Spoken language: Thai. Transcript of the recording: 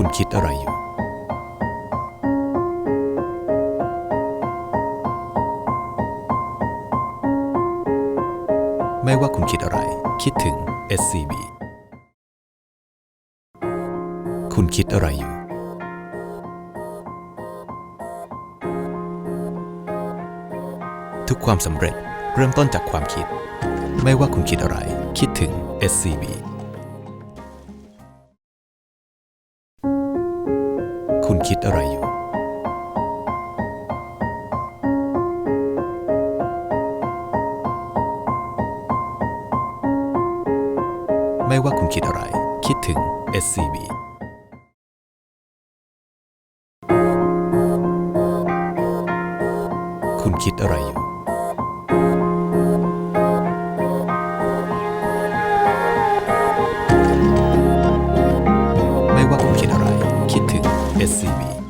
คุณคิดอะไรอยู่ ไม่ว่าคุณคิดอะไร คิดถึง SCB คุณคิดอะไรอยู่ ทุกความสำเร็จเริ่มต้นจากความคิด ไม่ว่าคุณคิดอะไร คิดถึง SCB คุณคิดอะไรอยู่ ไม่ว่าคุณคิดอะไร คิดถึง SCB คุณคิดอะไรอยู่ ไ